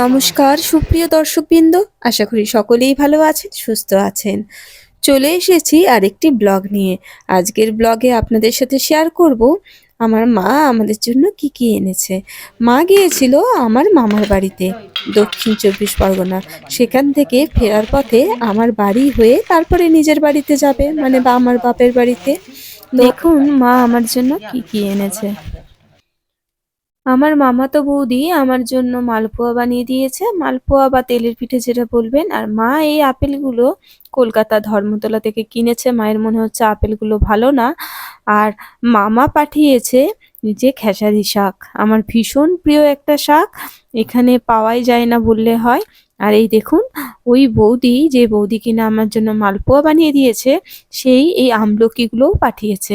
নমস্কার, সুপ্রিয় দর্শকবৃন্দ, আশা করি সকলেই ভালো আছেন, সুস্থ আছেন। চলে এসেছি আরেকটি ব্লগ নিয়ে। আজকের ব্লগে আপনাদের সাথে শেয়ার করব, আমার মা আমাদের জন্য কি কি এনেছে। মা গিয়েছিল আমার মামার বাড়িতে, দক্ষিণ চব্বিশ পরগনা। সেখান থেকে ফেরার পথে আমার বাড়ি হয়ে তারপরে নিজের বাড়িতে যাবে মানে বা আমার বাপের বাড়িতে। দেখুন, মা আমার জন্য কি কি এনেছে। আমার মামাতো বৌদি আমার জন্য মালপোয়া বানিয়ে দিয়েছে। মালপোয়া বা তেলের পিঠে যেটা বলবেন। আর মা এই আপেলগুলো কলকাতা ধর্মতলা থেকে কিনেছে। মায়ের মনে হচ্ছে আপেলগুলো ভালো না। আর মামা পাঠিয়েছে যে খেসারি শাক। আমার ভীষণ প্রিয় একটা শাক। এখানে পাওয়াই যায় না বললে হয়। আর এই দেখুন, ওই বৌদি, যে বৌদি কিনা আমার জন্য মালপোয়া বানিয়ে দিয়েছে, সেই এই আমলকিগুলোও পাঠিয়েছে।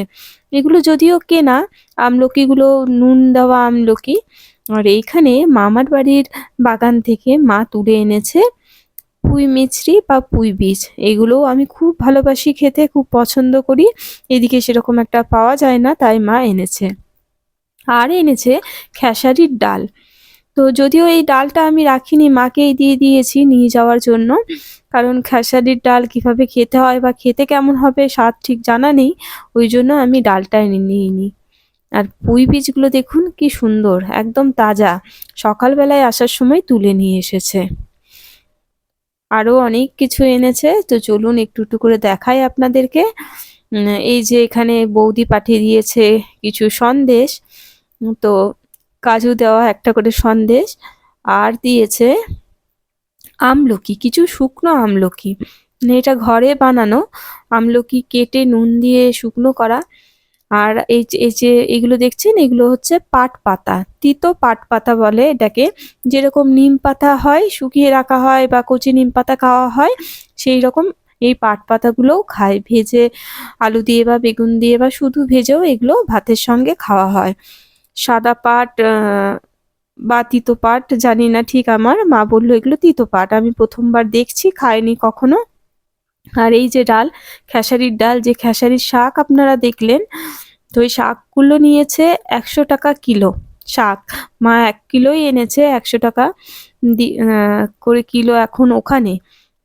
এগুলো যদিও কেনা, আমলকিগুলো নুন দেওয়া আমলকি, আর এইখানে মামার বাড়ির বাগান থেকে মা তুলে এনেছে পুঁই মিছরি বা পুঁই বীজ। এগুলোও আমি খুব ভালোবাসি খেতে, খুব পছন্দ করি। এদিকে সেরকম একটা পাওয়া যায় না, তাই মা এনেছে। আর এনেছে খেসারির ডাল। তো যদিও এই ডালটা আমি রাখিনি, মাকেই দিয়ে দিয়েছি নিয়ে যাওয়ার জন্য। কারণ খেসারির ডাল কীভাবে খেতে হয় বা খেতে কেমন হবে স্বাদ ঠিক জানা নেই, ওই জন্য আমি ডালটা এনে নিইনি। আর পুঁই বীজগুলো দেখুন কি সুন্দর, একদম তাজা। সকালবেলায় আসার সময় তুলে নিয়ে এসেছে। আরও অনেক কিছু এনেছে, তো চলুন একটু একটু করে দেখাই আপনাদেরকে। এই যে এখানে বৌদি পাঠিয়ে দিয়েছে কিছু সন্দেশ, তো কাজু দেওয়া একটা করে সন্দেশ আর দিয়েছে আমলকি, কিছু শুকনো আমলকি। মানে এটা ঘরে বানানো আমলকি কেটে নুন দিয়ে শুকনো করা। আর এই এই যে এগুলো দেখছেন, এগুলো হচ্ছে পাট পাতা, তিতো পাট পাতা বলে এটাকে। যেরকম নিম পাতা হয়, শুকিয়ে রাখা হয় বা কচি নিম পাতা খাওয়া হয়, সেই রকম এই পাট পাতাগুলোও খায়। ভেজে আলু দিয়ে বা বেগুন দিয়ে বা শুধু ভেজেও এগুলো ভাতের সঙ্গে খাওয়া হয়। সাদা পাট বা তিতো পাট, জানি না ঠিক আমার, মা বলল এগুলো তিতো পাট। আমি প্রথমবার দেখছি, খাইনি কখনো। আর এই যে ডাল, খেসারির ডাল, যে খেসারির শাক আপনারা দেখলেন, তো ওই শাকগুলো নিয়েছে একশো টাকা কিলো শাক। মা এক কিলোই এনেছে একশো টাকা করে কিলো এখন ওখানে।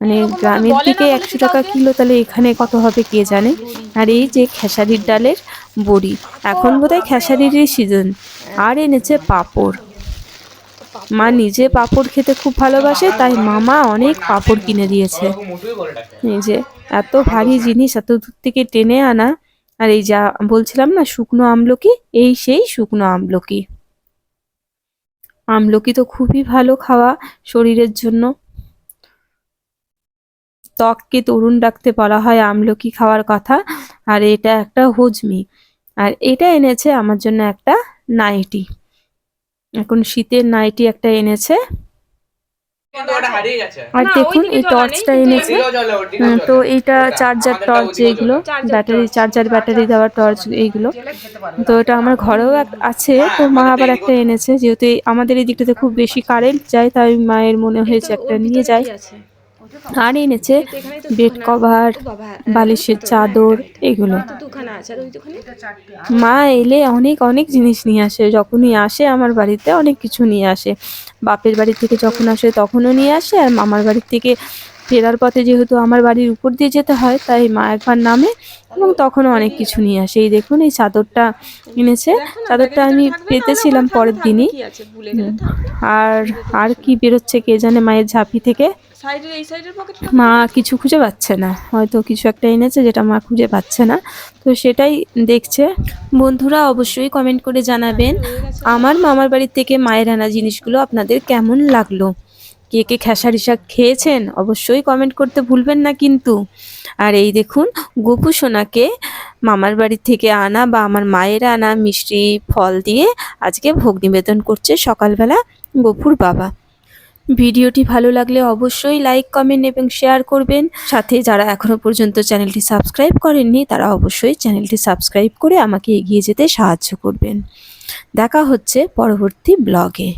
মানে গ্রামের দিকে একশো টাকা কিলো তাহলে এখানে কত হবে কে জানে? আর এই যে খেসারির ডালের বড়ি এখন বোধহয় খেসারিরই সিজন আর এনেছে পাঁপড়। মা নিজে পাঁপড় খেতে খুব ভালোবাসে তাই মামা অনেক পাঁপড় কিনে দিয়েছে। এই যে এত ভারী জিনিস এত দূর থেকে টেনে আনা। আর এই যা বলছিলাম না শুকনো আমলকি এই সেই শুকনো আমলকি। আমলকি তো খুবই ভালো খাওয়া শরীরের জন্য। ত্বককে তরুণ রাখতে বলা হয় আমলকি খাওয়ার কথা। আর এটা একটা হজমি। আর এটা এনেছে আমার জন্য একটা নাইটি। এখন শীতের নাইটি একটা এনেছে। ওটা হারিয়ে গেছে। আর দেখুন এই টর্চটা এনেছে। জ্বলে। তো এইটা চার্জার টর্চ এইগুলো ব্যাটারি চার্জার ব্যাটারি দেওয়া টর্চ এইগুলো। তো এটা আমার ঘরেও এক- আছে তো মা আবার একটা এনেছে। যেহেতু আমাদের এই দিকটাতে খুব বেশি কারেন্ট যায় তাই মায়ের মনে হয়েছে একটা নিয়ে যায়। আর এনেছে বেড কভার বালিশের চাদর, এগুলো। মা এলে অনেক অনেক জিনিস নিয়ে আসে। যখনই আসে আমার বাড়িতে অনেক কিছু নিয়ে আসে। বাপের বাড়ি থেকে যখন আসে তখনও নিয়ে আসে আর মামার বাড়ির থেকে ফেরার পথে যেহেতু আমার বাড়ির উপর দিয়ে যেতে হয়, তাই মা একবার নামে এবং তখনও অনেক কিছু নিয়ে আসে। এই দেখুন, এই চাদরটা এনেছে। চাদরটা আমি পেতেছিলাম পরের দিনই। আর আর কি বেরোচ্ছে কে জানে মায়ের ঝাঁপি থেকে। মা কিছু খুঁজে পাচ্ছে না। হয়তো কিছু একটা এনেছে যেটা মা খুঁজে পাচ্ছে না। তো সেটাই দেখছে। বন্ধুরা, অবশ্যই কমেন্ট করে জানাবেন। আমার মামার বাড়ির থেকে মায়ের আনা জিনিসগুলো আপনাদের কেমন লাগল? কে কে খেসারি শাক খেয়েছেন অবশ্যই কমেন্ট করতে ভুলবেন না কিন্তু। আর এই দেখুন, গোপু সোনাকে মামার বাড়ি থেকে আনা বা আমার মায়ের আনা মিষ্টি ফল দিয়ে আজকে ভোগ নিবেদন করছে সকালবেলা গপুর বাবা। ভিডিওটি ভালো লাগলে অবশ্যই লাইক কমেন্ট এবং শেয়ার করবেন। সাথে যারা এখনও পর্যন্ত চ্যানেলটি সাবস্ক্রাইব করেননি, তারা অবশ্যই চ্যানেলটি সাবস্ক্রাইব করে আমাকে এগিয়ে যেতে সাহায্য করবেন। দেখা হচ্ছে পরবর্তী ব্লগে